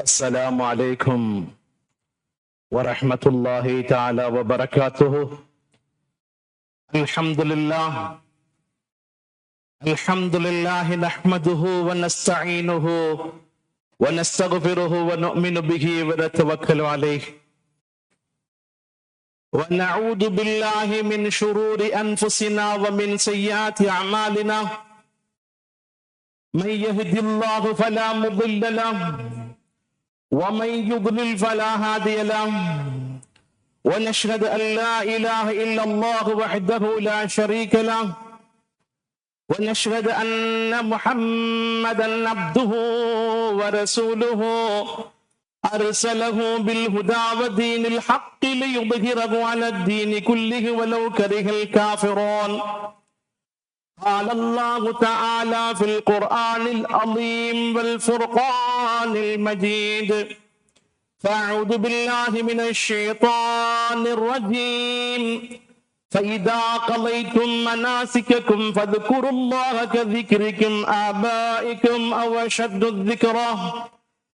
السلام عليكم ورحمة الله تعالى وبركاته. الحمد لله. الحمد لله نحمده ونستعينه ونستغفره ونؤمن به ونتوكل عليه. ونعوذ بالله من شرور أنفسنا ومن سيئات أعمالنا. من يهد الله فلا مضل له ومن يضلل فلا هادي له. ونشهد أن لا إله إلا الله وحده لا شريك له. ونشهد أن محمدا عبده ورسوله. أرسله بالهدى ودين الحق ليظهره على الدين كله ولو كره الكافرون. قال الله تعالى في القرآن العظيم والفرقان المجيد. فأعوذ بالله من الشيطان الرجيم. فإذا قضيتم مناسككم فاذكروا الله كذكركم آبائكم أو أشد الذكرى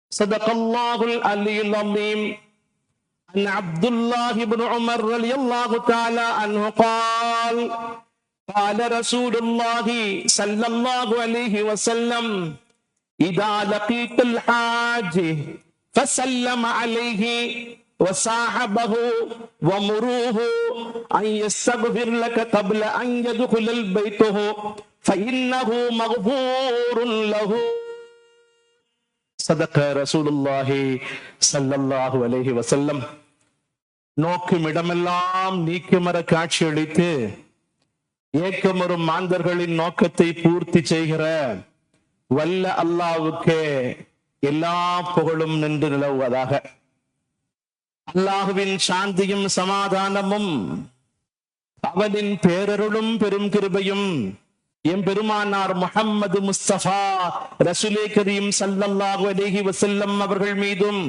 صدق الله العلي العظيم. عن عبد الله بن عمر رضي الله تعالى عنه قال قال رسول الله صلى الله عليه وسلم إذا لقيت الحاج فسلم عليه وصاحبه ومروه أن يستغفر لك قبل أن يدخل البيت فإنه مغفور له صدق رسول الله صلى الله عليه وسلم நோக்கும் இடமெல்லாம் நீக்குமர காட்சியளித்து ஏக்கமரும் மாந்தர்களின் நோக்கத்தை பூர்த்தி செய்கிற வல்ல அல்லாவுக்கு எல்லா புகழும் நின்று நிலவுவதாக. அல்லாஹுவின் சாந்தியும் சமாதானமும் அவனின் பேரருளும் பெரும் கிருபையும் எம் பெருமானார் முஹம்மது முஸ்தபா ரசுலே கரீம் சல்லல்லாஹு அலேஹி வசல்லம் அவர்கள் மீதும்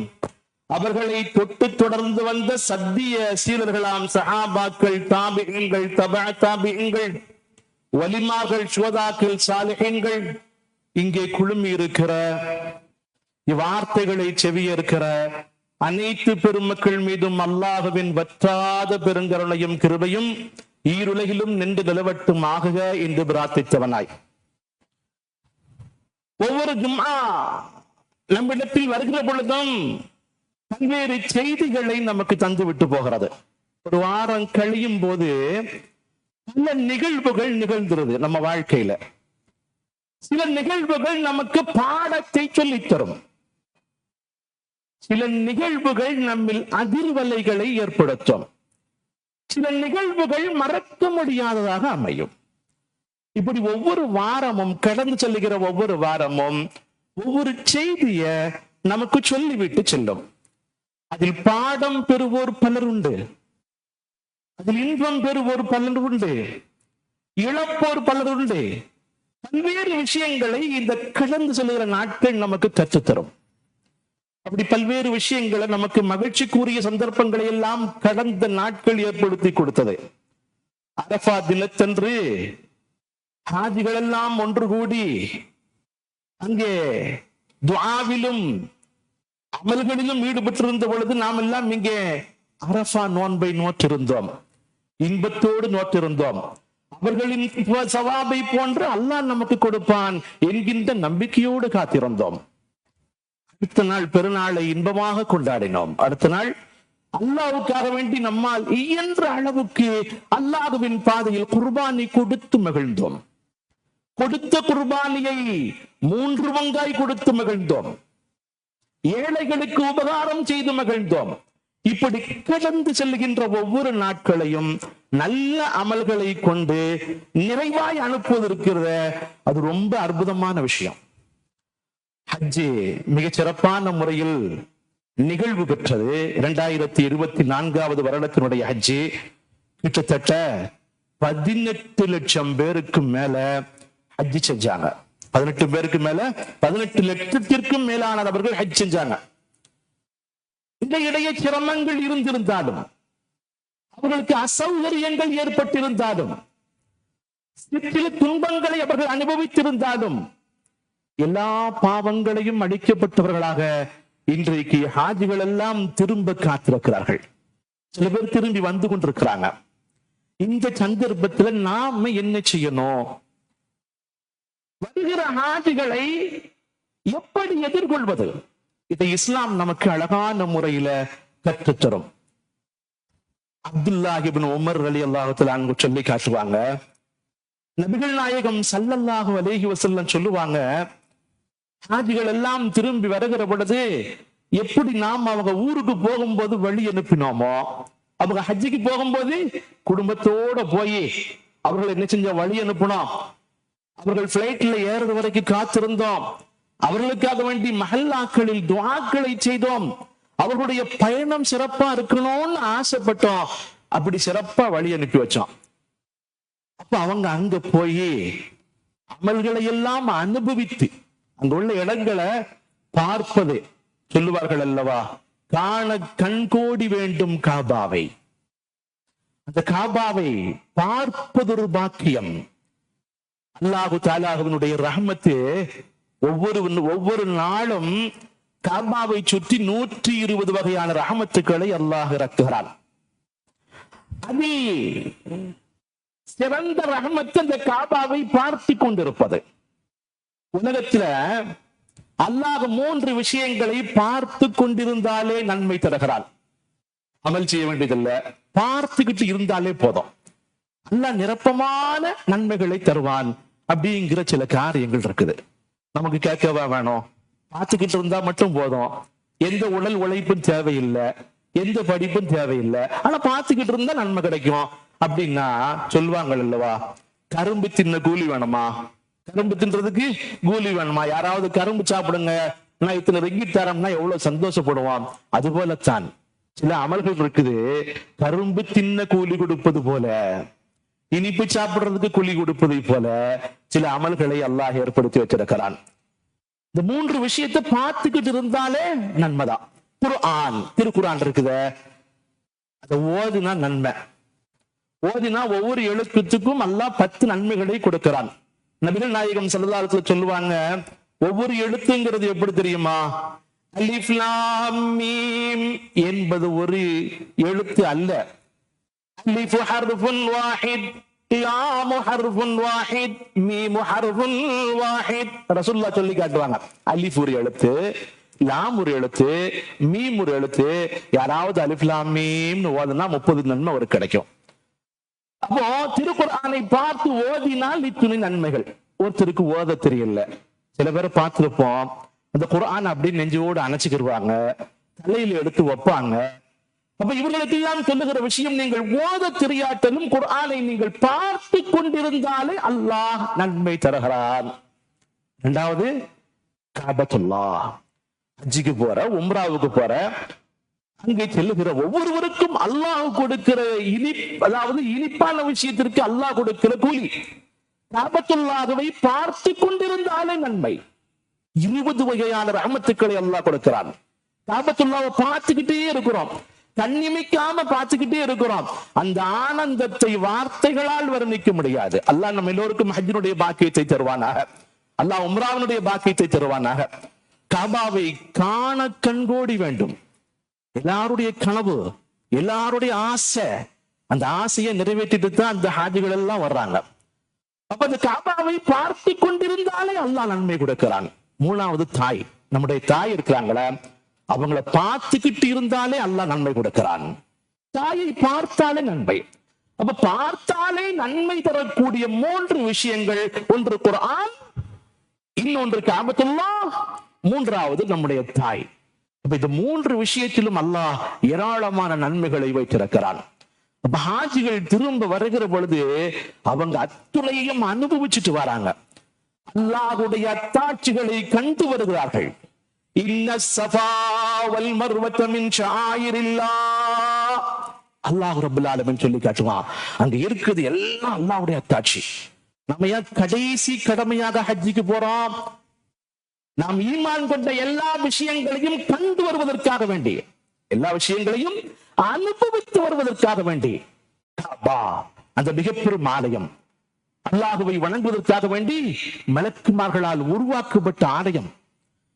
அவர்களை தொட்டு தொடர்ந்து வந்த சத்திய சீலர்களாம் சஹாபாக்கள் தாபிகங்கள் தபா தாபிகங்கள் வலிமார்கள் சுவதாக்கள் சாலிகங்கள் இங்கே குழுமி இருக்கிற இவ்வார்த்தைகளை செவியேற்கிற அனைத்து பெருமக்கள் மீதும் அல்லாஹுவின் வற்றாத பெருங்கருணையும் கிருபையும் ஈருலகிலும் நின்று நிலவட்டும் ஆகுக என்று பிரார்த்தித்தவனாய். ஒவ்வொரு ஜும்ஆ நம்மிடத்தில் வருகிற பொழுதும் பல்வேறு செய்திகளை நமக்கு தந்து விட்டு போகிறது. ஒரு வாரம் கழியும் போது பல நிகழ்வுகள் நிகழ்ந்துருது நம்ம வாழ்க்கையில. சில நிகழ்வுகள் நமக்கு பாடத்தை சொல்லித் தரும் சில நிகழ்வுகள் நம்மில் அதிர்வலைகளை ஏற்படுத்தும். சில நிகழ்வுகள் மறக்க முடியாததாக அமையும். இப்படி ஒவ்வொரு வாரமும் கடந்து செல்லுகிற ஒவ்வொரு வாரமும் ஒவ்வொரு செய்திய நமக்கு சொல்லிவிட்டு செல்லும். அதில் பாடம் பெறுவோர் பலர் உண்டு. அதில் இன்பம் பெறுவோர் பலர் உண்டு. இழப்போர் பலர் உண்டு. பல்வேறு விஷயங்களை இந்த கடந்து செல்கிற நாட்கள் நமக்கு கற்றுத்தரும். அப்படி பல்வேறு விஷயங்களை நமக்கு மகிழ்ச்சிக்குரிய சந்தர்ப்பங்களை எல்லாம் கடந்த நாட்கள் ஏற்படுத்தி கொடுத்தது. அரபா தினத்தன்று ஹாஜிகள் எல்லாம் ஒன்று கூடி அங்கே துவாவிலும் அமல்களிலும் ஈடுபட்டிருந்த பொழுது நாம் எல்லாம் இங்கே அரசா நோன்பை நோற்றிருந்தோம். இன்பத்தோடு நோற்றிருந்தோம். அவர்களின் சவாபை போன்று அல்லாஹ் நமக்கு கொடுப்பான் என்கின்ற நம்பிக்கையோடு காத்திருந்தோம். அடுத்த நாள் பெருநாளை இன்பமாக கொண்டாடினோம். அடுத்த நாள் அல்லாவுக்காக வேண்டி நம்மால் இயன்ற அளவுக்கு அல்லாஹுவின் பாதையில் குர்பானி கொடுத்து மகிழ்ந்தோம். கொடுத்த குர்பானியை மூன்று வங்காய் கொடுத்து மகிழ்ந்தோம். ஏழைகளுக்கு உபகாரம் செய்து மகிழ்ந்தோம். இப்படி கடந்து செல்கின்ற ஒவ்வொரு நாட்களையும் நல்ல அமல்களை கொண்டு நிறைவாய் அனுப்புவது இருக்கிறத அது ரொம்ப அற்புதமான விஷயம். ஹஜ்ஜு மிக சிறப்பான முறையில் நிகழ்வு பெற்றது. இரண்டாயிரத்தி இருபத்தி நான்காவது வருடத்தினுடைய ஹஜ்ஜு. கிட்டத்தட்ட பதினெட்டு லட்சம் பேருக்கு மேல ஹஜ்ஜு செஞ்சாங்க. பதினெட்டு பேருக்கு மேல பதினெட்டு லட்சத்திற்கும் மேலானவர்கள் ஹஜ் செஞ்சாங்க. இந்த இடையே சிரமங்கள் இருந்திருந்தாலும் அவர்களுக்கு அசௌகரியங்கள் ஏற்பட்டிருந்தாலும் துன்பங்களை அவர்கள் அனுபவித்திருந்தாலும் எல்லா பாவங்களையும் அழிக்கப்பட்டவர்களாக இன்றைக்கு ஹாஜிகள் எல்லாம் திரும்ப காத்திருக்கிறார்கள். சில பேர் திரும்பி வந்து கொண்டிருக்கிறாங்க. இந்த சந்தர்ப்பத்துல நாம என்ன செய்யணும்? வருகிற ஹாஜிகளை எப்படி எதிர்கொள்வது? இதை இஸ்லாம் நமக்கு அழகான முறையில கற்றுத்தரும். அப்துல்லாஹிபின் உமர் அலி அல்லாஹத்துல சொல்லி காட்டுவாங்க. நபிகள் நாயகம் சல்லல்லாஹு அலேஹி வசல்லம் சொல்லுவாங்க ஹாஜிகள் எல்லாம் திரும்பி வருகிற பொழுது எப்படி நாம் அவங்க ஊருக்கு போகும்போது வழி அனுப்பினோமோ அவங்க ஹஜ்ஜிக்கு போகும்போது குடும்பத்தோட போய் அவர்களை என்ன செஞ்ச வழி அனுப்பினோம் அவர்கள் பிளைட்ல ஏறது வரைக்கும் காத்திருந்தோம். அவர்களுக்காக வேண்டி மஹல்லாக்களில் துவாக்களை செய்தோம். அவர்களுடைய பயணம் சிறப்பா இருக்கணும்னு ஆசைப்பட்டோம். அப்படி சிறப்பா வழி அனுப்பி வச்சோம். அப்ப அவங்க அங்க போய் அமல்களை எல்லாம் அனுபவித்து அங்க உள்ள இடங்களை பார்ப்பது சொல்லுவார்கள் அல்லவா? காண கண்கோடி வேண்டும் காபாவை. அந்த காபாவை பார்ப்பதொரு பாக்கியம். அல்லாஹு தாலாஹுவனுடைய ரஹமத்து ஒவ்வொரு ஒவ்வொரு நாளும் காபாவை சுற்றி நூற்றி இருபது வகையான ரஹமத்துக்களை அல்லாஹ் இறக்குகிறான். அது சிறந்த ரகமத்து அந்த காபாவை பார்த்து கொண்டிருப்பது. உலகத்துல அல்லாஹ் மூன்று விஷயங்களை பார்த்து கொண்டிருந்தாலே நன்மை தருகிறான். அமல் செய்ய வேண்டியதில்லை. பார்த்துக்கிட்டு இருந்தாலே போதும். அல்லாஹ் நிரப்பமான நன்மைகளை தருவான். அப்படிங்கிற சில காரியங்கள் இருக்குது. நமக்கு கேட்கவா வேணும்? பார்த்துக்கிட்டு இருந்தா மட்டும் போதும். எந்த உடல் உழைப்பும் தேவையில்லை. எந்த படிப்பும் தேவையில்லை. ஆனா பார்த்துக்கிட்டு இருந்தா நன்மை கிடைக்கும். அப்படின்னா சொல்லுவாங்க இல்லவா கரும்பு தின்ன கூலி வேணுமா? கரும்பு தின்றதுக்கு கூலி வேணுமா? யாராவது கரும்பு சாப்பிடுங்க. நான் இத்தனை ரெங்கி தரம்னா எவ்வளவு சந்தோஷப்படுவான்? அது போலத்தான் சில அமல்கள் இருக்குது. கரும்பு தின்ன கூலி கொடுப்பது போல. இனிப்பு சாப்பிடுறதுக்கு குழி கொடுப்பதை போல சில அமல்களை அல்லாஹ் ஏற்படுத்தி வச்சிருக்கிறான். இந்த மூன்று விஷயத்தை பார்த்துக்கிட்டு இருந்தாலே நன்மைதான். குர்ஆன் திருக்குறான் இருக்குத. அதை ஓதுனா நன்மை. ஓதினா ஒவ்வொரு எழுத்துக்கும் அல்லாஹ் பத்து நன்மைகளை கொடுக்கிறான். நபிகள் நாயகம் செல்லதாரத்துல சொல்லுவாங்க ஒவ்வொரு எழுத்துங்கிறது எப்படி தெரியுமா? அலிஃப்லாம் என்பது ஒரு எழுத்து அல்ல. அலிஃபு حرف واحد. லாம் ஹர்ஃபுன் வாஹித் மீம் ஹர்ஃபுன் வாஹித் ரசூலுல்லாஹ் சொல்லி காட்டுவாங்க. அலிஃப் ஒரு எழுத்து லாம் ஒரு எழுத்து மீம் ஒரு எழுத்து. யாராவது அலிஃப் லாம் மீம்னு ஓதுனா முப்பது நன்மை ஒரு கிடைக்கும். அப்போ திருக்குறானை பார்த்து ஓதினால் இத்துணை நன்மைகள். ஒருத்தருக்கு ஓத தெரியல. சில பேரை பார்த்திருப்போம். அந்த குரான் அப்படின்னு நெஞ்சோடு அணைச்சிக்கிருவாங்க. தலையில எடுத்து வைப்பாங்க. அப்ப இவர்களுக்கு எல்லாம் சொல்லுகிற விஷயம் நீங்கள் ஓத தெரியாட்டலும் குரானை நீங்கள் பார்த்து கொண்டிருந்தாலே அல்லாஹ் நன்மை தருகிறான். இரண்டாவது காபத்துல்லா. ஹஜ்ஜிக்கு போற உம்ராவுக்கு போற அங்கே செல்லுகிற ஒவ்வொருவருக்கும் அல்லாஹ் கொடுக்கிற இனி அதாவது இனிப்பான விஷயத்திற்கு அல்லாஹ் கொடுக்கிற கூலி. காபத்துல்லாகவை பார்த்து கொண்டிருந்தாலே நன்மை. இருபது வகையான ரஹமத்துக்களை அல்லாஹ் கொடுக்கிறான். காபத்துல்லாவை பார்த்துக்கிட்டே இருக்கிறோம். கண்ணிமைக்காம பார்த்துக்கிட்டே இருக்கிறோம். அந்த ஆனந்தத்தை வார்த்தைகளால் வர்ணிக்க முடியாது. அல்லாஹ் நம்ம எல்லோருக்கும் ஹஜ்ஜினுடைய பாக்கியத்தை தருவானாக. அல்லாஹ் உம்ராவனுடைய பாக்கியத்தை தருவானாக. காபாவை காண கண்கோடி வேண்டும். எல்லாருடைய கனவு எல்லாருடைய ஆசை அந்த ஆசையை நிறைவேற்றிட்டு தான் அந்த ஹாஜிகள் எல்லாம் வர்றாங்க. அப்ப அந்த காபாவை பார்த்து கொண்டிருந்தாலே அல்லாஹ் நன்மை கொடுக்கிறான். மூணாவது தாய். நம்முடைய தாய் இருக்கிறாங்களே. அவங்கள பார்த்துக்கிட்டு இருந்தாலே அல்லாஹ் நன்மை கொடுக்கிறான். தாயை பார்த்தாலே நன்மை. அப்ப பார்த்தாலே நன்மை தரக்கூடிய மூன்று விஷயங்கள். ஒன்று குரான் இன்னொன்று காபத்துல்லா மூன்றாவது நம்முடைய தாய். அப்ப இந்த மூன்று விஷயத்திலும் அல்லாஹ் ஏராளமான நன்மைகளை வைத்திருக்கிறான். அப்ப ஹாஜிகள் திரும்ப வருகிற பொழுது அவங்க அத்துணையையும் அனுபவிச்சுட்டு வராங்க. அல்லாஹுடைய அத்தாட்சிகளை கண்டு வருகிறார்கள். இன்ன சஃபா வல் மர்வத மின் அல்லாஹ் ரப்பல் ஆலமீன் சொல்லி காட்டுவான் அங்க இருக்குது எல்லாம் அல்லாஹுடைய அத்தாட்சி. நம்ம ஏன் கடைசி கடமையாக ஹஜ்ஜிக்கு போறோம்? நாம் ஈமான் கொண்ட எல்லா விஷயங்களையும் கண்டு வருவதற்காக வேண்டி. எல்லா விஷயங்களையும் அனுபவித்து வருவதற்காக வேண்டி. காபா, அந்த மிகப்பெரும் ஆலயம். அல்லாஹுவை வணங்குவதற்காக வேண்டி மலக்குமார்களால் உருவாக்கப்பட்ட ஆலயம்.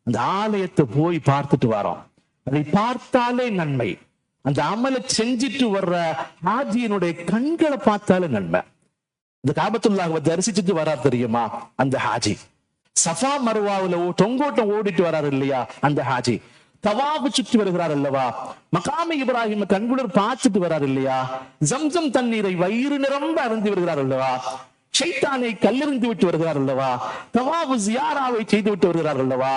அந்த ஆலயத்தை போய் பார்த்துட்டு வரோம். அதை பார்த்தாலே நன்மை. அந்த அமலை செஞ்சிட்டு வர்ற ஹாஜியினுடைய கண்களை பார்த்தாலே நன்மை. இந்த காபத்துள்ளாக தரிசிச்சுட்டு வரார் தெரியுமா? அந்த ஹாஜி. சஃபா மருவாவுல தொங்கோட்டம் ஓடிட்டு வராரு இல்லையா? அந்த ஹாஜி. தவாபு சுற்றி வருகிறார் அல்லவா? மகாமி இப்ராஹிம் கண்குளர் பார்த்துட்டு வரார் இல்லையா? ஜம்சம் தண்ணீரை வயிறு நிரம்ப அருந்தி வருகிறார் அல்லவா? ஷைத்தானை கல்லெறிந்து விட்டு வருகிறார் அல்லவா? தவாபு ஜியாராவை செய்து விட்டு வருகிறார் அல்லவா?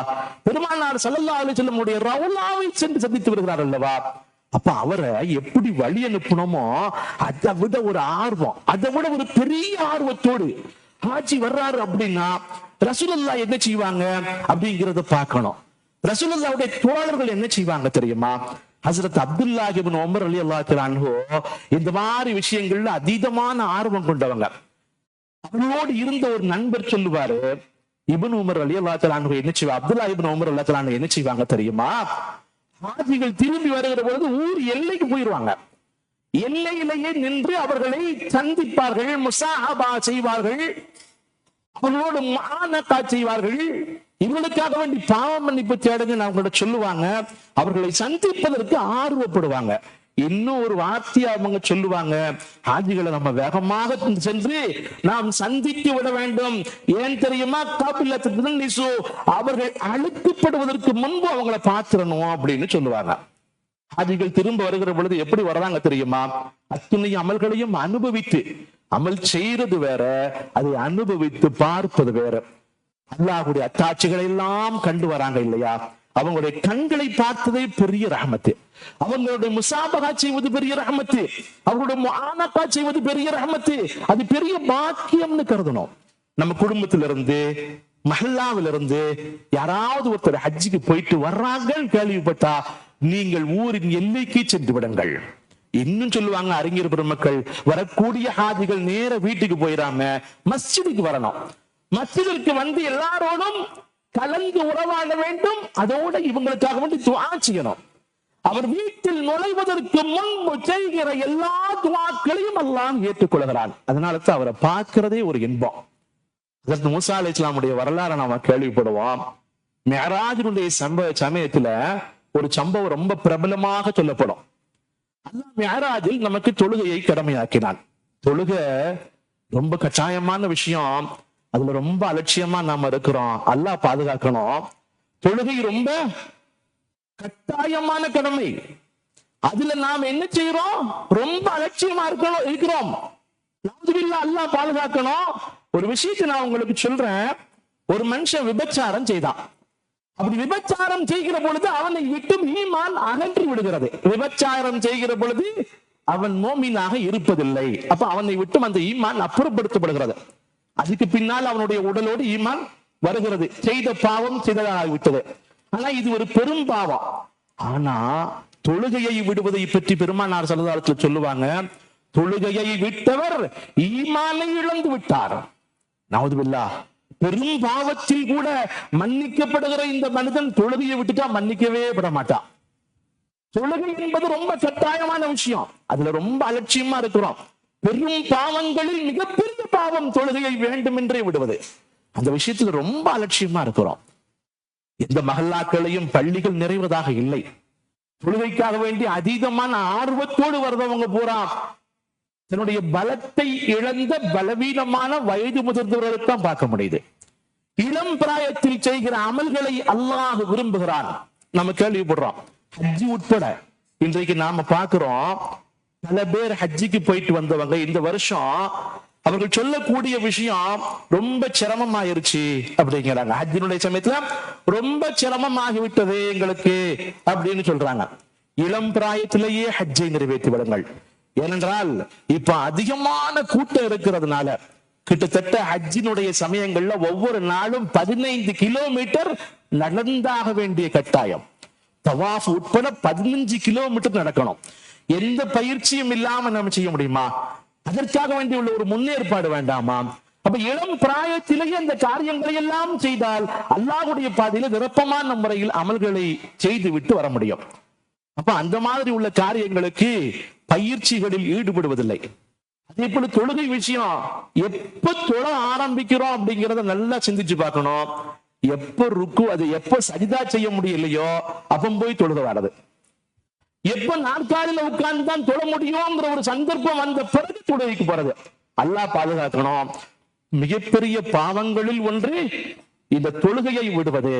பெருமானார் ஸல்லல்லாஹு அலைஹி வஸல்லமுடைய ரவுலாவை சென்று சந்தித்து வருகிறார் அல்லவா? அப்ப அவரை எப்படி வழி அனுப்பணுமோ அதை விட ஒரு ஆர்வம் அதை விட ஒரு பெரிய ஆர்வத்தோடு ஆட்சி வர்றாரு அப்படின்னா ரசூலல்லா என்ன செய்வாங்க அப்படிங்கறத பார்க்கணும். ரசூலுல்லாவுடைய தோழர்கள் என்ன செய்வாங்க தெரியுமா? ஹசரத் அப்துல்லாஹிபின் ஒமர் அலி அல்லாஹு இந்த மாதிரி விஷயங்கள்ல அதீதமான ஆர்வம் கொண்டவங்க. அவர்களோடு இருந்த ஒரு நண்பர் சொல்லுவாரு இபன் உமர் அலி அல்லாஹு என்ன செய்வா அப்துல்லா இபன் உமர் அல்லாஹு என்ன செய்வாங்க தெரியுமா? ஹாஜிகள் திரும்பி வருகிற பொழுது ஊர் எல்லைக்கு போயிருவாங்க. எல்லையிலேயே நின்று அவர்களை சந்திப்பார்கள் முசாஹபா செய்வார்கள் அவர்களோடு மானக்கா செய்வார்கள். இவர்களுக்காக வேண்டி பாவ மன்னிப்பு தேடுங்க அவங்கள்ட்ட சொல்லுவாங்க. அவர்களை சந்திப்பதற்கு ஆர்வப்படுவாங்க. இன்னும் ஒரு வார்த்தையை அவங்க சொல்லுவாங்க. ஹாஜிகளை நம்ம வேகமாக சென்று நாம் சந்தித்து விட வேண்டும். ஏன் தெரியுமா? காபிலத்து நிசு அவர்கள் அழுக்கப்படுவதற்கு முன்பு அவங்கள பாத்திரணும் அப்படின்னு சொல்லுவாங்க. ஹாஜிகள் திரும்ப வருகிற பொழுது எப்படி வர்றாங்க தெரியுமா? அத்துணை அமல்களையும் அனுபவித்து அமல் செய்யறது வேற அதை அனுபவித்து பார்ப்பது வேற. அல்லாஹுடைய அத்தாட்சிகளை எல்லாம் கண்டு வராங்க இல்லையா? அவங்களுடைய கண்களை பார்த்ததே பெரிய ரஹமத்து. அவங்களுடைய முசாபகா செய்வது பெரிய ரஹமத்து. அவங்களுடைய முஆனகா செய்வது பெரிய ரஹமத்து. அது பெரிய பாக்கியம்னு கருதணும். நம்ம குடும்பத்திலிருந்து மஹல்லாவிலிருந்து யாராவது ஒருத்தர் ஹஜ்ஜிக்கு போயிட்டு வர்றாங்கன்னு கேள்விப்பட்டா நீங்கள் ஊரின் எல்லைக்கு சென்று விடுங்கள். இன்னும் சொல்லுவாங்க அறிஞர் பெருமக்கள் வரக்கூடிய ஹாஜிகள் நேர வீட்டுக்கு போயிடாம மஸ்ஜிதுக்கு வரணும். மஸ்ஜிதிற்கு வந்து எல்லாரோடும் கலந்து உறவாட வேண்டும். அதோட இவங்களுக்காக வேண்டி துவா செய்யணும். அவர் வீட்டில் நுழைவதற்கு முன்பு செய்கிற எல்லா துவாக்களையும் எல்லாம் ஏற்றுக்கொள்கிறான். அதனால தான் அவரை பார்க்கிறதே ஒரு இன்பம். அதற்கு மூசா அலி இஸ்லாமுடைய வரலாறை நாம கேள்விப்படுவோம். மெஹராஜினுடைய சம்ப சமயத்துல ஒரு சம்பவம் ரொம்ப பிரபலமாக சொல்லப்படும். அல்லாஹ் மெஹராஜில் நமக்கு தொழுகையை கடமையாக்கினான். தொழுகை ரொம்ப கட்டாயமான விஷயம். அதுல ரொம்ப அலட்சியமா நாம இருக்கிறோம். அல்லாஹ் பாதுகாக்கணும். தொழுகை ரொம்ப கட்டாயமான கடமை. அதுல நாம் என்ன செய்யறோம்? ரொம்ப அலட்சியமா இருக்கணும் இருக்கிறோம். அல்லாஹ் பாதுகாக்கணும். ஒரு விஷயத்தை நான் உங்களுக்கு சொல்றேன். ஒரு மனுஷன் விபச்சாரம் செய்தான். அப்படி விபச்சாரம் செய்கிற பொழுது அவனை விட்டு ஈமான் அகற்றி விடுகிறது. விபச்சாரம் செய்கிற பொழுது அவன் மோமீனாக இருப்பதில்லை. அப்ப அவனை விட்டும் அந்த ஈமான் அப்புறப்படுத்தப்படுகிறது. அதுக்கு பின்னால் அவனுடைய உடலோடு ஈமான் வருகிறது. செய்த பாவம் சிதறாகிவிட்டது ஆனா இது ஒரு பெரும் பாவம். ஆனா தொழுகையை விடுவதை பற்றி பெருமானார் சலதாரத்தில் சொல்லுவாங்க தொழுகையை விட்டவர் ஈமானை இழந்து விட்டார். நவதுபில்லா பெரும் பாவத்தில் கூட மன்னிக்கப்படுகிற இந்த மனிதன் தொழுகையை விட்டுட்டா மன்னிக்கவே விட மாட்டான் தொழுகை என்பது ரொம்ப கட்டாயமான விஷயம். அதுல ரொம்ப அலட்சியமா இருக்கிறோம். பெரும் பாவங்களில் மிகப்பெரிய பாவம் தொழுகையை வேண்டும் என்றே விடுவது. அந்த விஷயத்துல ரொம்ப அலட்சியமா இருக்கிறோம். எந்த மகல்லாக்களையும் பள்ளிகள் நிறைவதாக இல்லை. தொழுகைக்காக வேண்டி அதீதமான ஆர்வத்தோடு வருதவங்க பூரா தன்னுடைய பலத்தை இழந்த பலவீனமான வயது முதிர்ந்தவர்களுக்கு தான் பார்க்க முடியுது. இளம் பிராயத்தில் செய்கிற அமல்களை அல்லாஹ் விரும்புகிறான். நம்ம கேள்விப்படுறோம். ஹஜ்ஜி உட்பட இன்றைக்கு நாம பாக்குறோம் பல பேர் ஹஜ்ஜிக்கு போயிட்டு வந்தவங்க இந்த வருஷம் அவர்கள் சொல்லக்கூடிய விஷயம் ரொம்ப சிரமம் ஆயிருச்சு அப்படிங்கிறாங்க. ஹஜ்ஜினுடைய சமயத்துல ரொம்ப சிரமம் ஆகிவிட்டது எங்களுக்கு அப்படின்னு சொல்றாங்க. இளம் பிராயத்திலேயே ஹஜ்ஜை நிறைவேற்றி விடுங்கள். ஏனென்றால் இப்ப அதிகமான கூட்டம் இருக்கிறதுனால கிட்டத்தட்ட ஹஜ்ஜினுடைய சமயங்கள்ல ஒவ்வொரு நாளும் பதினைந்து கிலோமீட்டர் நடந்தாக வேண்டிய கட்டாயம். தவாஃப் உட்பட பதினஞ்சு கிலோமீட்டர் நடக்கணும். எந்த பயிற்சியும் இல்லாம நம்ம செய்ய முடியுமா? அதற்காக வேண்டிய உள்ள ஒரு முன்னேற்பாடு வேண்டாமா? அப்ப இளம் பிராயத்திலேயே அந்த காரியங்களை எல்லாம் செய்தால் அல்லாஹுடைய பாதையில விருப்பமான முறையில் அமல்களை செய்து விட்டு வர முடியும். அப்ப அந்த மாதிரி உள்ள காரியங்களுக்கு பயிற்சிகளில் ஈடுபடுவதில்லை. அதே போல தொழுகை விஷயம் எப்ப தொழ ஆரம்பிக்கிறோம் அப்படிங்கறத நல்லா சிந்திச்சு பார்க்கணும். எப்ப ருக்கு அது எப்ப சஜிதா செய்ய முடியலையோ அப்ப போய் தொழுக வராது. எப்ப நாற்காலியில உட்கார்ந்து தான் தொட முடியும்ங்கிற ஒரு சந்தர்ப்பம் வந்த பிறகு தொழுகைக்கு போறது. அல்லாஹ் பாதுகாக்கணும். மிகப்பெரிய பாவங்களில் ஒன்று இந்த தொழுகையை விடுவது.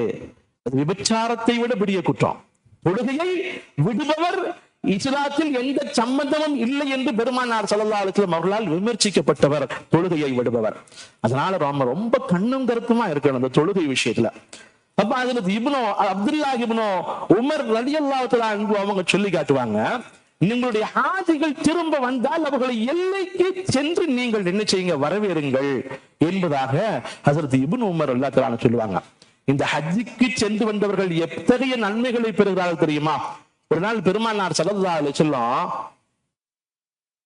விபச்சாரத்தை விட பெரிய குற்றம். தொழுகையை விடுபவர் இஸ்லாத்தில் எந்த சம்பந்தமும் இல்லை என்று பெருமானார் ஸல்லல்லாஹு அலைஹி அவர்களால் விமர்சிக்கப்பட்டவர். தொழுகையை விடுபவர். அதனால ரொம்ப ரொம்ப கண்ணும் கருத்துமா இருக்கணும் அந்த தொழுகை விஷயத்துல. அப்ப அதுல இப்னோ அப்துல்லா இப்னோ உமர் ரலி தஆலா அவங்க சொல்லி காட்டுவாங்க உங்களுடைய ஆதிகள் திரும்ப வந்தால் அவர்களை எல்லைக்கு சென்று நீங்கள் என்ன செய்யுங்க? வரவேறுங்கள். என்பதாக ஹசரத் இபுன் உமர் அல்லா தஆலா சொல்லுவாங்க. இந்த ஹஜ்ஜிக்கு சென்று வந்தவர்கள் எத்தகைய நன்மைகளை பெறுகிறார்கள் தெரியுமா? ஒரு நாள் பெருமானார் ஸல்லல்லாஹு சொல்லும்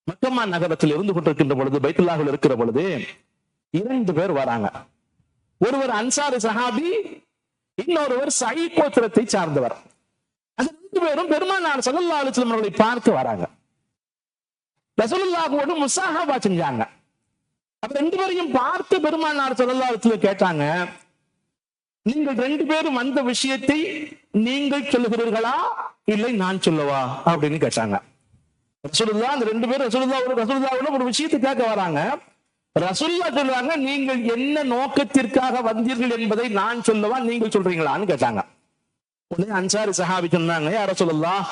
மக்கம்மா நகரத்தில் இருந்து கொண்டிருக்கின்ற பொழுது பைத்துல்லாஹில் இருக்கிற பொழுது இரண்டு பேர் வராங்க. ஒருவர் அன்சாரி சஹாபி இன்னொருவர் சை கோத்திரத்தை சார்ந்தவர். அது ரெண்டு பேரும் பெருமானார் ஸல்லல்லாஹு அலுவலம் அவர்களை பார்க்க வராங்க. ரசூலுல்லாஹோடு முசாஹாபா செஞ்சாங்க. அப்ப ரெண்டு பேரையும் பார்த்து பெருமானார் ஸல்லல்லாஹு அலைஹி கேட்டாங்க நீங்கள் ரெண்டு பேரும் வந்த விஷயத்தை நீங்கள் சொல்லுகிறீர்களா? இல்லை நான் சொல்லவா? அப்படின்னு கேட்டாங்க. ரசூலுல்லாஹ் அந்த ரெண்டு பேரும் ரசூலுல்லாஹ் ரசூலுல்லாஹ்வோட ஒரு விஷயத்தை கேட்க வராங்க. ரசுல்லா சொல்லுவாங்க நீங்கள் என்ன நோக்கத்திற்காக வந்தீர்கள் என்பதை நான் சொல்லவா? நீங்கள் சொல்றீங்களான்னு கேட்டாங்க. உடனே அன்சாரி சஹாபி சொன்னாங்க யார சொல்லலாம்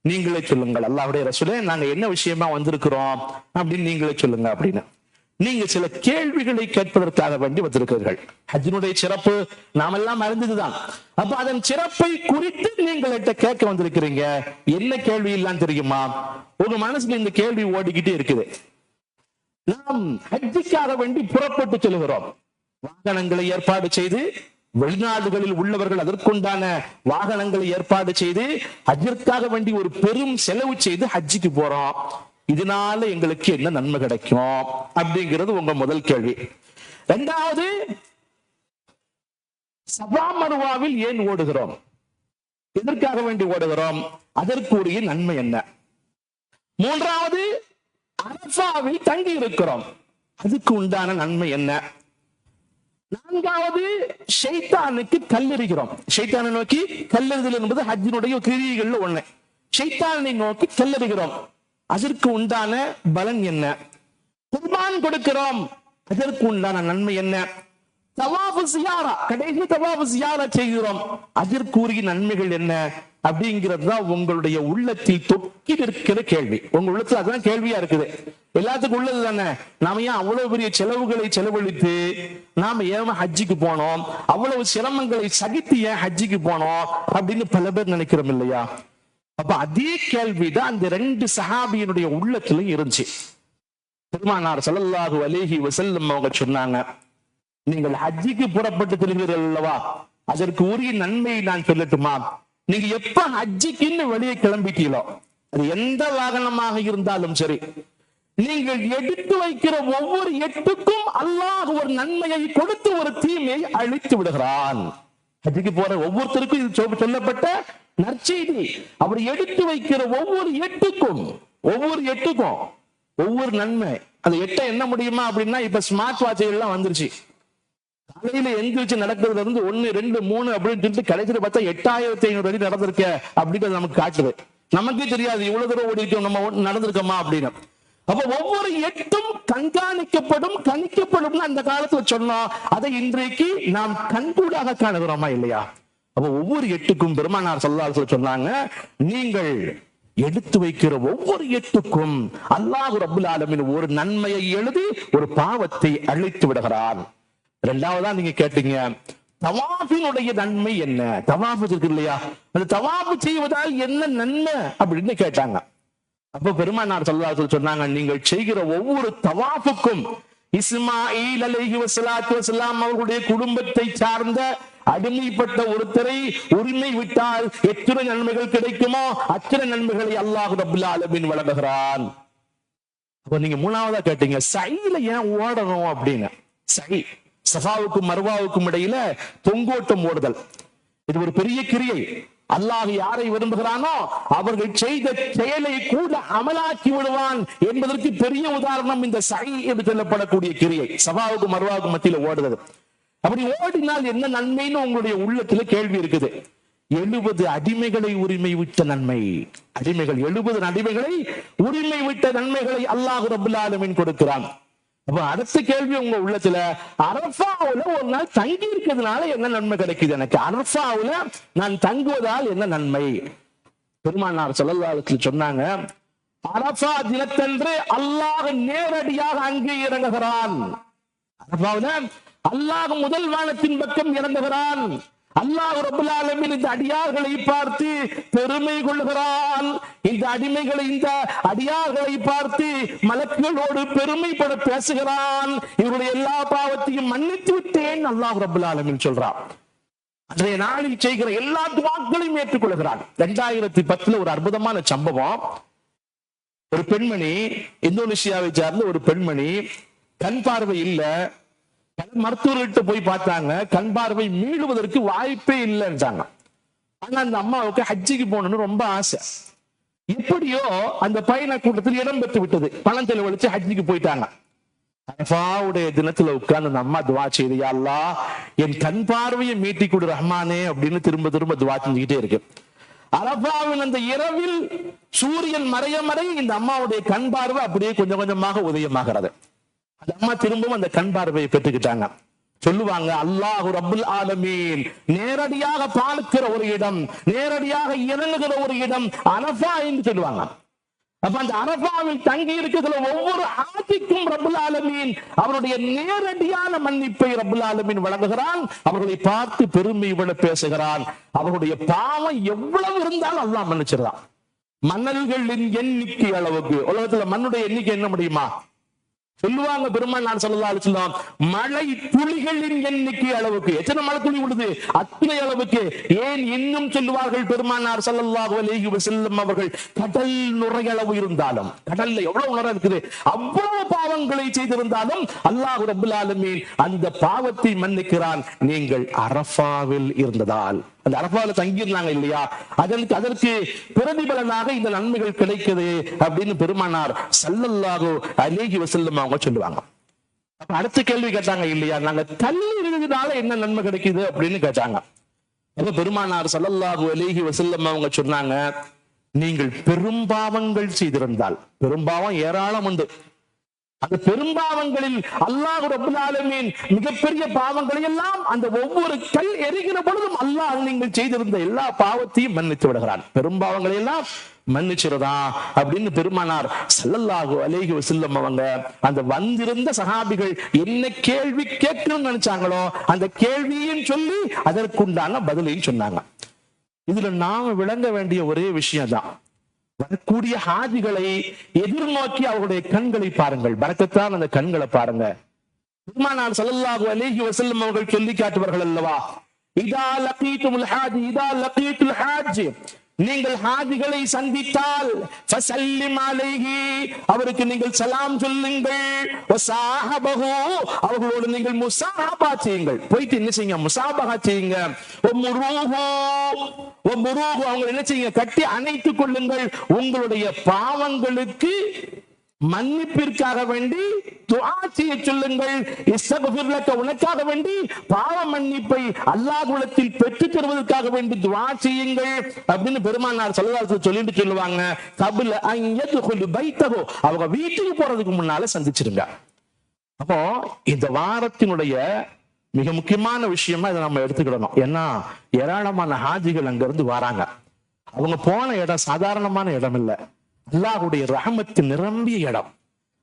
நீங்களே சொல்லுங்கள். அல்லாவுடைய ரசூலே நாங்க என்ன விஷயமா வந்திருக்கிறோம் அப்படின்னு நீங்களே சொல்லுங்க அப்படின்னு. நீங்க சில கேள்விகளை கேட்பதற்காக வேண்டி வந்திருக்கிறீர்கள். ஹஜ்ஜினுடைய சிறப்பு நாமெல்லாம் அறிந்ததுதான். அப்ப அதன் சிறப்பை குறித்து நீங்கள் கேட்க வந்திருக்கிறீங்க. என்ன கேள்வி இல்லான்னு தெரியுமா? உங்க மனசுல இந்த கேள்வி ஓடிக்கிட்டே இருக்குது. நாம் ஹஜ்ஜிக்காக வேண்டி புறப்பட்டு செல்கிறோம். வாகனங்களை ஏற்பாடு செய்து வெளிநாடுகளில் உள்ளவர்கள் அதற்குண்டான வாகனங்களை ஏற்பாடு செய்து ஹஜ்ஜிற்காக வேண்டி ஒரு பெரும் செலவு செய்து ஹஜ்ஜிக்கு போறோம். இதனால எங்களுக்கு என்ன நன்மை கிடைக்கும்? அப்படிங்கிறது உங்க முதல் கேள்வி. ரெண்டாவது சபா மருவாவில் ஏன் ஓடுகிறோம்? எதற்காக வேண்டி ஓடுகிறோம்? அதற்குரிய நன்மை என்ன? மூன்றாவது அரசாவில் தங்கி இருக்கிறோம் அதுக்கு உண்டான நன்மை என்ன? நான்காவது ஷைத்தானுக்கு கல்லெறிகிறோம். ஷைத்தானை நோக்கி கல்லெறிதல் என்பது ஹஜ்ஜினுடைய கிரியைகள்ல ஒண்ணு. ஷைத்தானை நோக்கி கல்லெறிகிறோம். அதற்கு உண்டான பலன் என்ன? குர்பான் கொடுக்கிறோம். அதற்கு உண்டான நன்மை என்ன? தவாபு சியாரா கடைசி தவாபு சியாரா செய்கிறோம். அதற்குரிய நன்மைகள் என்ன? அப்படிங்கிறது தான் உங்களுடைய உள்ளத்தில் தொக்கி நிற்கிற கேள்வி. உங்க உள்ளத்துல அதுதான் கேள்வியா இருக்குது. எல்லாத்துக்கும் உள்ளது தானே. நாம ஏன் அவ்வளவு பெரிய செலவுகளை செலவழித்து நாம ஏன் ஹஜ்ஜிக்கு போனோம்? அவ்வளவு சிரமங்களை சகித்து ஏன் ஹஜ்ஜிக்கு போனோம்? அப்படின்னு பல பேர் நினைக்கிறோம் இல்லையா? அப்ப அதே கேள்விதான் அந்த ரெண்டு சஹாபியினுடைய உள்ளத்திலும் இருந்துச்சு. பெருமானார் ஸல்லல்லாஹு வலேகி வசல்லம் அவங்க சொன்னாங்க நீங்கள் ஹஜ்ஜிக்கு புறப்பட்டு திரும்புகிறீர்கள் அல்லவா? அதற்கு உரிய நன்மையை நான் சொல்லட்டுமா? நீங்க எப்ப ஹஜ்ஜிக்குன்னு வெளியே கிளம்பிட்டீங்களோ அது எந்த வாகனமாக இருந்தாலும் சரி நீங்கள் எடுத்து வைக்கிற ஒவ்வொரு எட்டுக்கும் அல்லாஹ் ஒரு நன்மையை கொடுத்து ஒரு தீமையை அழித்து விடுகிறான். ஹஜ்ஜிக்கு போற ஒவ்வொருத்தருக்கும் இது சொல்லப்பட்ட நற்செய்தி. அவர் எடுத்து வைக்கிற ஒவ்வொரு எட்டுக்கும் ஒவ்வொரு எட்டுக்கும் ஒவ்வொரு நன்மை. அந்த எட்டை என்ன முடியுமா அப்படின்னா இப்ப ஸ்மார்ட் வாட்ச் எல்லாம் வந்துருச்சு. காலையில எந்திரிச்சு நடக்கிறதுல இருந்து ஒண்ணு ரெண்டு மூணு அப்படின்னு சொல்லிட்டு கடைசியில பார்த்தா எட்டாயிரத்தி ஐநூறு அடி நடந்திருக்க அப்படின்றது நமக்கு காட்டுது. நமக்கே தெரியாது இவ்வளவு தூரம் ஓடி இருக்கோம் நம்ம நடந்திருக்கோமா அப்படின்னு. அப்ப ஒவ்வொரு எட்டும் கண்காணிக்கப்படும் கணிக்கப்படும் அந்த காலத்துல சொன்னோம் அதை இன்றைக்கு நாம் கண்கூடாக காணுகிறோமா இல்லையா? அப்ப ஒவ்வொரு எட்டுக்கும் பெருமானார் சொல்லால் சொன்னாங்க நீங்கள் எடுத்து வைக்கிற ஒவ்வொரு எட்டுக்கும் அல்லாஹு ரபுல் ஆலமின் ஒரு நன்மையை எழுதி ஒரு பாவத்தை அழித்து விடுகிறான். ரெண்டாவதா நீங்க கேட்டீங்க தவாஃபினுடைய நன்மை என்ன? தவாஃபு இருக்கு இல்லையா? அந்த தவாஃபு செய்வதால் என்ன நன்மை அப்படின்னு கேட்டாங்க. அப்ப பெருமானார் சல்லல்லாஹு சொன்னாங்க நீங்கள் செய்கிற ஒவ்வொரு தவாஃபுக்கும் இஸ்மாயில் அலஹி வசலாத்து வசலாம் அவர்களுடைய குடும்பத்தை சார்ந்த அடிமைப்பட்ட ஒருத்தரை உரிமை விட்டால் எத்தனை நன்மைகள் கிடைக்குமோ அத்தனை நன்மைகளை அல்லாஹு ரபுல் அலமின் வழங்குகிறான். அப்ப நீங்க மூணாவதா கேட்டீங்க சைல ஏன் ஓடணும்? அப்படின்னு. சை. சஃபாவுக்கும் மர்வாவுக்கும் இடையில தொங்கோட்டம் ஓடுதல். இது ஒரு பெரிய கிரியை. அல்லாஹ் யாரை விரும்புகிறானோ அவர்கள் செய்த செயலை கூட அமலாக்கி விடுவான் என்பதற்கு பெரிய உதாரணம் இந்த சை என்று சொல்லப்படக்கூடிய கிரியை. சபாவுக்கு மருவாவுக்கு மத்தியில ஓடுறது அப்படி ஓடினால் என்ன நன்மைன்னு உங்களுடைய உள்ளத்துல கேள்வி இருக்குது. எழுபது அடிமைகளை உரிமை விட்ட நன்மை. அடிமைகள் எழுபது அடிமைகளை உரிமை விட்ட நன்மைகளை அல்லாஹ் ரபுல்லாலுமின் கொடுக்கிறான். அப்ப அடுத்த கேள்வி உங்க உள்ளத்துல அரபாவுல ஒரு நாள் தங்கி இருக்கிறதுனால என்ன நன்மை கிடைக்குது எனக்கு? அரபாவுல நான் தங்குவதால் என்ன நன்மை? பெருமானார் சொல்லல்லாத்துல சொன்னாங்க அரபா தினத்தன்று அல்லாஹ் நேரடியாக அங்கே இறங்குகிறான். அரபாவுல அல்லாஹ் முதல் வானத்தின் பக்கம் இறங்குகிறான். அல்லாஹ் ரபுல்லாலமின் இந்த அடியார்களை பார்த்து பெருமை கொள்கிறான். இந்த அடிமைகளை இந்த அடியார்களை பார்த்து மலக்குகளோடு பெருமைப்பட பேசுகிறான். இவருடைய எல்லா பாவத்தையும் மன்னித்து விட்டேன் அல்லாஹ் ரபுல்லாலமின் சொல்றான். அன்றைய நாளில் செய்கிற எல்லா துவாக்களையும் ஏற்றுக்கொள்கிறான். இரண்டாயிரத்தி பத்துல ஒரு அற்புதமான சம்பவம். ஒரு பெண்மணி இந்தோனேஷியாவை சார்ந்த ஒரு பெண்மணி கண் பார்வை இல்ல. மருத்துவர்கிட்ட போய் பார்த்தாங்க. கண் பார்வை மீளுவதற்கு வாய்ப்பே இல்லைன்றாங்க ஆனா அந்த அம்மாவுக்கு ஹஜ்ஜிக்கு போகணும்னு ரொம்ப ஆசை. எப்படியோ அந்த பயண கூட்டத்தில் இடம் பெற்று விட்டது. பணம் செலவழிச்சு ஹஜ்ஜிக்கு போயிட்டாங்க. அரபாவுடைய தினத்துல உட்கார்ந்து அந்த அம்மா துவா செய்து "யா அல்லாஹ் என் கண் பார்வையை மீட்டி கொடு ரஹ்மானே அப்படின்னு திரும்ப திரும்ப துவா செஞ்சுக்கிட்டே இருக்கு. அரபாவின் அந்த இரவில் சூரியன் மறைய மறைய இந்த அம்மாவுடைய கண் பார்வை அப்படியே கொஞ்சம் கொஞ்சமாக உதயமாகிறது. அந்த அம்மா திரும்பவும் அந்த கண் பார்வையை பெற்றுக்கிட்டாங்க. சொல்லுவாங்க அல்லாஹு ரபுல் ஆலமீன். நேரடியாக பார்க்கிற ஒரு இடம் நேரடியாக இறங்குகிற ஒரு இடம் அரபா என்று சொல்லுவாங்க. அப்ப அந்த அரபாவில் தங்கி இருக்கிற ஒவ்வொரு ஆதிக்கும் ரபுல் ஆலமீன். அவருடைய நேரடியான மன்னிப்பை ரபுல் ஆலமீன் வழங்குகிறான். அவர்களை பார்த்து பெருமை விட பேசுகிறான். அவருடைய பாவம் எவ்வளவு இருந்தாலும் அல்லாஹ் மன்னிச்சிடறான். மன்னல்களின் எண்ணிக்கை அளவுக்கு உலகத்துல மண்ணுடைய எண்ணிக்கை என்ன முடியுமா? சொல்லுவாங்க பெருமாள் நான் சொல்லலாம் மழை துளிகளின் எண்ணிக்கை அளவுக்கு. எத்தனை மழை துளி விடுது அத்தனை அளவுக்கு. ஏன் இன்னும் சொல்லுவார்கள் பெருமானார் ஸல்லல்லாஹு அலைஹி வஸல்லம் அவர்கள்? கடல் நுரையளவு இருந்தாலும். கடல்ல எவ்வளவு உணர இருக்குது? அவ்வளவு பாவங்களை செய்திருந்தாலும் அல்லாஹ் ரப்பல் ஆலமீன் அந்த பாவத்தை மன்னிக்கிறான். நீங்கள் அரஃபாவில் இருந்ததால். அந்த அரபாவில் தங்கியிருந்தாங்க இல்லையா? அதற்கு அதற்கு பிரதிபலனாக இந்த நன்மைகள் கிடைக்குது அப்படின்னு பெருமானார் சல்லல்லாகோ அலைஹி வசல்லம் அவங்க சொல்லுவாங்க. அப்ப அடுத்த கேள்வி கேட்டாங்க இல்லையா? நாங்க தள்ளி இருந்ததுனால என்ன நன்மை கிடைக்குது அப்படின்னு கேட்டாங்க. அப்ப பெருமானார் சல்லல்லாஹு அலைஹி வசல்லம் அவங்க சொன்னாங்க நீங்கள் பெரும்பாவங்கள் செய்திருந்தால் பெரும்பாவம் ஏராளம் உண்டு. அந்த பெரும்பாவங்களில் அல்லாஹ் ரப்பல் மிகப்பெரிய பாவங்களை எல்லாம் அந்த ஒவ்வொரு கல் எரிகிற பொழுதும் அல்லாஹ் நீங்கள் செய்திருந்த எல்லா பாவத்தையும் மன்னித்து விடுகிறான். பெரும்பாவங்களை எல்லாம் மன்னிச்சிருதா அப்படின்னு பெருமானார் சல்லல்லாஹு அலேஹி வஸல்லம் அவங்க அந்த வந்திருந்த சகாபிகள் என்ன கேள்வி கேட்கணும்னு நினைச்சாங்களோ அந்த கேள்வியும் சொல்லி அதற்குண்டான பதிலையும் சொன்னாங்க. இதுல நாம விளங்க வேண்டிய ஒரே விஷயம் தான் வரக்கூடிய ஹாஜிகளை எதிர்நோக்கி அவருடைய கண்களை பாருங்கள். பறக்கத்தான் அந்த கண்களை பாருங்க. பெருமானார் ஸல்லல்லாஹு அலேஹி வசல்லம் அவர்கள் சொல்லி காட்டுவார்கள் அல்லவா? இதா லகீதுல் ஹாஜி இதா லகீதுல் ஹாஜி. நீங்கள் ஹாதிகளை சந்தித்தால் ஃபசல்லிம் மாலைகி அவருக்கு நீங்கள் சலாம் சொல்லுங்கள். வசாஹபஹு அவர்களோடு நீங்கள் முசாபா செய்யுங்கள். போயிட்டு என்ன செய்யுங்க? முசாபகா செய்யுங்க. ஒம்முரூஹு ஒம்முரூஹு அவங்க என்ன செய்யுங்க? கட்டி அணைத்துக் கொள்ளுங்கள். உங்களுடைய பாவங்களுக்கு மன்னிப்பிற்காக வேண்டி துஆ சொல்லுங்கள். இஸ்தக்ஃபிர் உனக்காக வேண்டி பாவ மன்னிப்பை அல்லாஹ் குலத்தில் தருவதற்காக வேண்டி துஆ செய்யுங்கள். அப்படின்னு பெருமானார் ஸல்லல்லாஹு சொல்லிட்டு சொல்லுவாங்க. கபில அன் யத்குலு பைத்தஹு. அவங்க வீட்டுக்கு போறதுக்கு முன்னால சந்திச்சிருங்க. அப்போ இந்த வாரத்தினுடைய மிக முக்கியமான விஷயமா இதை நம்ம எடுத்துக்கிடணும். ஏன்னா ஏராளமான ஹாஜிகள் அங்க இருந்து வராங்க. அவங்க போன இடம் சாதாரணமான இடம் இல்ல அல்லாஹுடைய ரஹமத்து நிரம்பிய இடம்.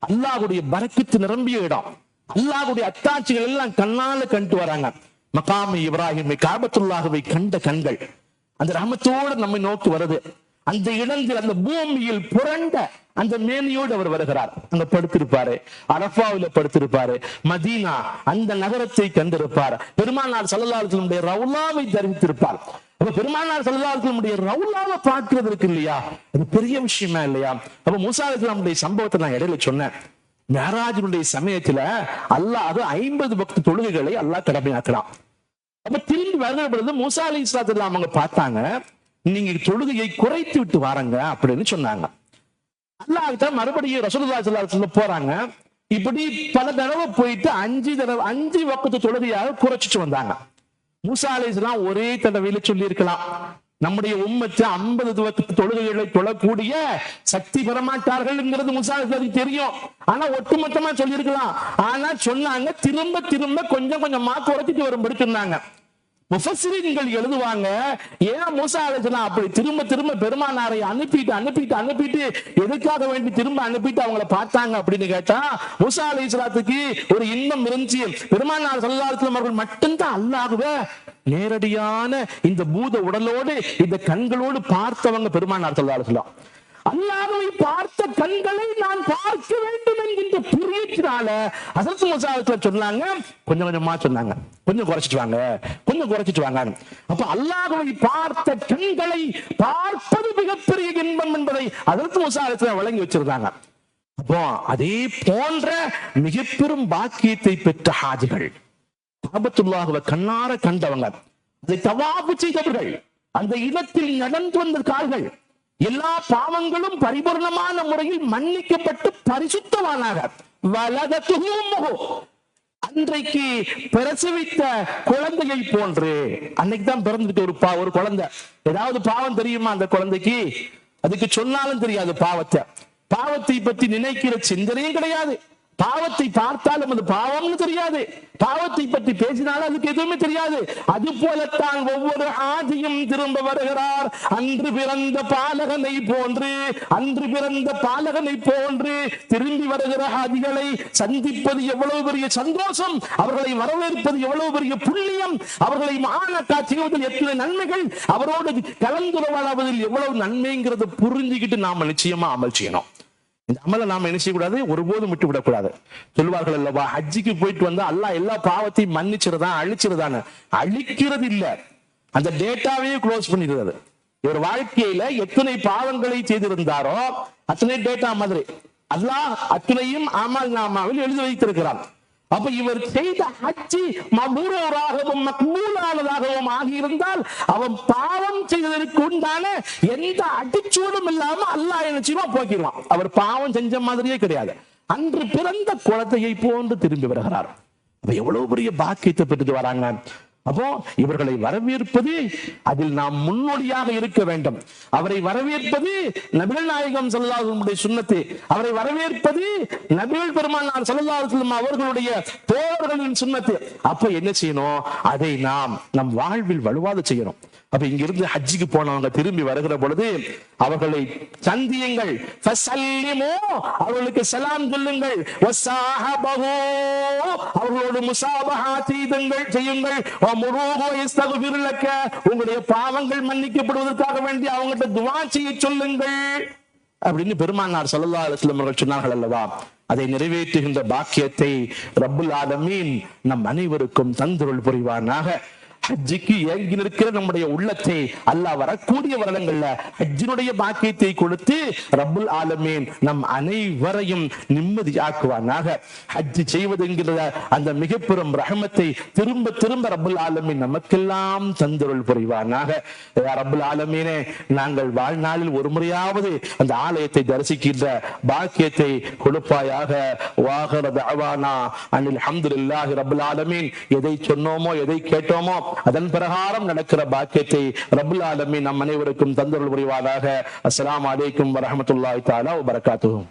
அல்லாஹுடைய பரக்கத்து நிரம்பிய இடம். அல்லாஹுடைய அத்தாட்சிகள் எல்லாம் கண்ணால கண்டு வராங்க. மகாமி இப்ராஹிமை காபத்துல்லாஹுவை கண்ட கண்கள். அந்த ரமத்தோடு நம்மை நோக்கி வருது. அந்த இடத்தில் அந்த பூமியில் புரண்ட அந்த மேனியோடு அவர் வருகிறார். அங்க படுத்திருப்பாரு. அரபாவில படுத்திருப்பாரு. மதீனா அந்த நகரத்தை கண்டிருப்பார். பெருமானார் சல்லல்லாஹுடைய ரவுலாவை தரித்திருப்பார் அப்ப பெருமானார் சல்லல்லாஹுடைய ரவுலாவை பார்க்கிறது இருக்கு இல்லையா? அது பெரிய விஷயமா இல்லையா? அப்ப மூசா அலிஸ்லாமுடைய சம்பவத்தை நான் இடையில சொன்னேன். மேராஜனுடைய சமயத்துல அல்லாஹ் அது ஐம்பது பக்த தொழுகைகளை அல்லாஹ் கடமையாக்குறான். அப்ப திரும்பி வருகிற பொழுது மூசா அலி இஸ்லாத்துல அவங்க பார்த்தாங்க நீங்க தொழுகையை குறைத்து விட்டு வாரங்க அப்படின்னு சொன்னாங்க. அல்லாஹ் மறுபடியும் ரசூலுல்லாஹி ஸல்லல்லாஹு போறாங்க. இப்படி பல தடவை போயிட்டு அஞ்சு தடவை அஞ்சு பக்கத்து தொழுகையாக குறைச்சிட்டு வந்தாங்க. மூசா அலிஸ்லாம் ஒரே தடவையில சொல்லி இருக்கலாம் நம்முடைய உம்மத்து ஐம்பது தொழுகைகளை தொழக்கூடிய சக்தி பெறமாட்டார்கள்ங்கிறது மூசா தெரியும். ஆனா ஒட்டுமொத்தமா சொல்லியிருக்கலாம். ஆனா சொன்னாங்க திரும்ப திரும்ப கொஞ்சம் கொஞ்சமா குறைச்சிட்டு வரும்படி சொன்னாங்க. முஃபஸ்ஸிரீன்கள் எழுதுவாங்க. ஏன் மூசா அலைஹிஸ்ஸலாம் அப்படி திரும்ப திரும்ப பெருமானாரை அனுப்பிட்டு அனுப்பிட்டு அனுப்பிட்டு எதுக்காக வேண்டி திரும்ப அனுப்பிட்டு அவங்கள பார்த்தாங்க அப்படின்னு கேட்டா மூசா அலைச்சலாத்துக்கு ஒரு இன்பம் இருந்துச்சு. பெருமானார் ஸல்லல்லாஹு அவர்கள் மட்டும்தான் அல்லாகவே நேரடியான இந்த பூத உடலோடு இந்த கண்களோடு பார்த்தவங்க பெருமானார் ஸல்லல்லாஹு அலைஹி அல்லாஹ்வை பார்த்த கண்களை நான் பார்க்க வேண்டும் என்கின்ற புரியத்தினால அசரத்து முசாவத்துல சொன்னாங்க கொஞ்சம் கொஞ்சமா சொன்னாங்க. கொஞ்சம் குறைச்சிட்டு வாங்க. கொஞ்சம் குறைச்சிட்டு வாங்க. அப்ப அல்லாஹ்வை பார்த்த கண்களை பார்ப்பது மிகப்பெரிய இன்பம் என்பதை அதற்கு முசாவத்துல வழங்கி வச்சிருந்தாங்க. அப்போ அதே போன்ற மிக பெரும் பாக்கியத்தை பெற்ற ஹாஜிகள் காபத்துல்லாஹுவை கண்ணார கண்டவங்க அதை தவாபு செய்தவர்கள் அந்த இடத்தில் நடந்து வந்த கார்கள் எல்லா பாவங்களும் பரிபூர்ணமான முறையில் மன்னிக்கப்பட்டு பரிசுத்தமானாக வலதத்துகு அன்றைக்கு பிரசவித்த குழந்தையை போன்று. அன்னைக்கு தான் பிறந்துட்டு ஒரு பா ஒரு குழந்தை. ஏதாவது பாவம் தெரியுமா அந்த குழந்தைக்கு? அதுக்கு சொன்னாலும் தெரியாது பாவத்தை. பாவத்தை பத்தி நினைக்கிற சிந்தனையும் கிடையாது. பாவத்தை பார்த்தாலும் அது பாவம்னு தெரியாது. பாவத்தை பற்றி பேசினாலும் அதுக்கு எதுவுமே தெரியாது. அது போலத்தான் ஒவ்வொரு ஆதியும் திரும்ப வருகிறார். அன்று பிறந்த பாலகனை போன்று அன்று பிறந்த பாலகனை போன்று திரும்பி வருகிற ஆதிகளை சந்திப்பது எவ்வளவு பெரிய சந்தோஷம். அவர்களை வரவேற்பது எவ்வளவு பெரிய புண்ணியம். அவர்களை மாநாட்டா செய்வதில் எத்தனை நன்மைகள். அவரோடு கலந்துரவாளாவதில் எவ்வளவு நன்மைங்கிறத புரிஞ்சுக்கிட்டு நாம நிச்சயமா அமல் செய்யணும். இந்த அமலை நாம என்ன செய்யக்கூடாது? ஒருபோதும் விட்டு விடக்கூடாது சொல்லுவார்கள் அல்லவா ஹஜ்ஜிக்கு போயிட்டு வந்தா அல்லா எல்லா பாவத்தையும் மன்னிச்சிருதான் அழிச்சிருதான்னு. அழிக்கிறது இல்ல அந்த டேட்டாவையே க்ளோஸ் பண்ணிடுறது. இவர் வாழ்க்கையில எத்தனை பாவங்களை செய்திருந்தாரோ அத்தனை டேட்டா மாதிரி. அல்லாஹ் அத்தனையும் அமல் நாமாவில் எழுதி வைத்திருக்கிறான். அப்ப இவர் செய்த ஹஜ்ஜி மபூரவராகவும் மக்மூலானதாகவும் ஆகியிருந்தால் அவன் பாவம் செய்ததற்கு உண்டான எந்த அடிச்சூடும் இல்லாம அல்லாஹ் என்ன போக்கிடுவான். அவர் பாவம் செஞ்ச மாதிரியே கிடையாது. அன்று பிறந்த குழந்தையை போன்று திரும்பி வருகிறார். அப்ப எவ்வளவு பெரிய பாக்கியத்தை பெற்றுட்டு வராங்க? அப்போ இவர்களை வரவேற்பது அதில் நாம் முன்னோடியாக இருக்க வேண்டும். அவரை வரவேற்பது நபிகள் நாயகம் சல்லாஹுடைய சுண்ணத்து அவரை வரவேற்பது நபிகள் பெருமானார் சல்லாஹும் அவர்களுடைய தோழர்களின் சுண்ணத்து அப்ப என்ன செய்யணும்? அதை நாம் நம் வாழ்வில் வலுவாத செய்யணும். அப்ப இங்கிருந்து ஹஜ்ஜிக்கு போனவங்க திரும்பி வருகிற பொழுது அவர்களை சந்தியுங்கள். அவர்களுக்கு சலாம் சொல்லுங்கள். அவர்களோடு முசாபஹா செய்துங்கள் செய்யுங்கள். உங்களுடைய பாவங்கள் மன்னிக்கப்படுவதற்காக வேண்டி அவங்ககிட்ட துவா செய்ய சொல்லுங்கள். அப்படின்னு பெருமானார் சல்லா அலுவலம் அவர்கள் சொன்னார்கள் அல்லவா? அதை நிறைவேற்றுகின்ற பாக்கியத்தை ரப்புல் ஆலமீன் நம் அனைவருக்கும் தந்துருள் புரிவானாக. ஹஜ்ஜிக்கு ஏங்கி நிற்கிற நம்முடைய உள்ளத்தை அல்லாஹ் வரக்கூடிய வருடங்கள்ல ஹஜ்ஜினுடைய பாக்கியத்தை கொடுத்து ரபுல் ஆலமீன் நம் அனைவரையும் நிம்மதியாக்குவானாக. ஹஜ்ஜி செய்வது என்கிற அந்த மிகப்பெரும் ரஹமத்தை திரும்ப திரும்ப ரபுல் ஆலமீன் நமக்கெல்லாம் தந்தருள் புரிவானாக. ரபுல் ஆலமீனே நாங்கள் வாழ்நாளில் ஒரு முறையாவது அந்த ஆலயத்தை தரிசிக்கின்ற பாக்கியத்தை கொடுப்பாயாக. வாகர தஅவானா அனில் ஹம்துலில்லாஹி ரபுல் ஆலமீன். எதை சொன்னோமோ எதை கேட்டோமோ அதன் பிரகாரம் நடக்கிற பாக்கியத்தை ரபுல் ஆலமி நம் அனைவருக்கும் தந்தருள் புரிவாராக. அஸ்லாம் அலைக்கும் வரமத்துல்லாய் தாலா வபரகாத்துஹு.